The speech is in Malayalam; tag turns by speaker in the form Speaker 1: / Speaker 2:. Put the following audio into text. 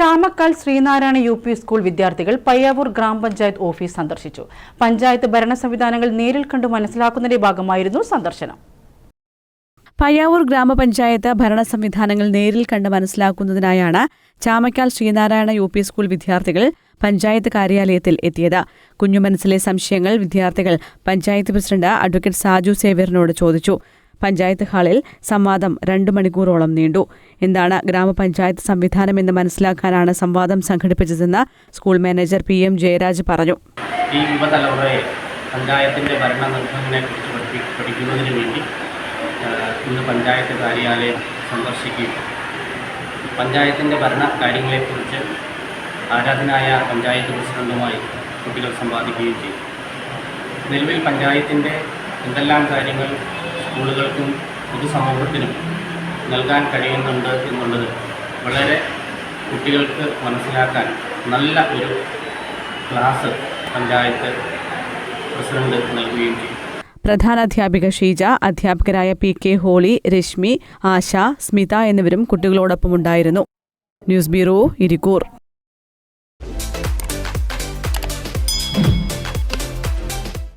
Speaker 1: Chamakkal Sreenarayana U P school വിദ്യാർത്ഥികൾ പയ്യാവൂർ ഗ്രാമപഞ്ചായത്ത് ഓഫീസ് സന്ദർശിച്ചു. പഞ്ചായത്ത് ഭരണ സംവിധാനങ്ങൾ നേരിൽ കണ്ട് മനസ്സിലാക്കുന്നതിന്റെ ഭാഗമായിരുന്നു സന്ദർശനം.
Speaker 2: പയ്യാവൂർ ഗ്രാമപഞ്ചായത്ത് ഭരണ സംവിധാനങ്ങൾ നേരിൽ കണ്ട് മനസ്സിലാക്കുന്നതിനായാണ് Chamakkal Sreenarayana U P school വിദ്യാർത്ഥികൾ പഞ്ചായത്ത് കാര്യാലയത്തിൽ എത്തിയത്. കുഞ്ഞുമനസ്സിലെ സംശയങ്ങൾ വിദ്യാർത്ഥികൾ പഞ്ചായത്ത് പ്രസിഡന്റ് അഡ്വക്കേറ്റ് സാജു സേവ്യറിനോട് ചോദിച്ചു. പഞ്ചായത്ത് ഹാളിൽ സംവാദം രണ്ടു മണിക്കൂറോളം നീണ്ടു. എന്താണ് ഗ്രാമപഞ്ചായത്ത് സംവിധാനം എന്ന് മനസ്സിലാക്കാനാണ് സംവാദം സംഘടിപ്പിച്ചതെന്ന് school manager P M Jayaraj പറഞ്ഞു.
Speaker 3: ഈ യുവതലമുറയെ പഞ്ചായത്തിന്റെ ഭരണനിർവഹണത്തെക്കുറിച്ച് പഠിപ്പി പഠിക്കുന്നതിന് വേണ്ടി ഇന്ന് പഞ്ചായത്ത് കാര്യാലയം സന്ദർശിക്കുകയും പഞ്ചായത്തിന്റെ ഭരണ കാര്യങ്ങളെക്കുറിച്ച് ആരാധനായ പഞ്ചായത്ത് പ്രസിഡന്റുമായി കുട്ടികൾ സംവാദിക്കുകയും ചെയ്തു. നിലവിൽ പഞ്ചായത്തിന്റെ എന്തെല്ലാം കാര്യങ്ങൾ സ്കൂളുകൾക്കും പൊതുസമൂഹത്തിനും നൽകാൻ കഴിയുന്നുണ്ട് എന്നുള്ളത് വളരെ കുട്ടികൾക്ക് മനസ്സിലാക്കാൻ നല്ല ഒരു ക്ലാസ് പഞ്ചായത്ത് പ്രസിഡന്റ് നൽകുകയും ചെയ്തു
Speaker 2: പ്രധാനാധ്യാപിക ഷീജ അധ്യാപകരായ പി കെ ഹോളി രശ്മി ആശ സ്മിത എന്നിവരും കുട്ടികളോടൊപ്പം ഉണ്ടായിരുന്നു. News bureau Irikkur.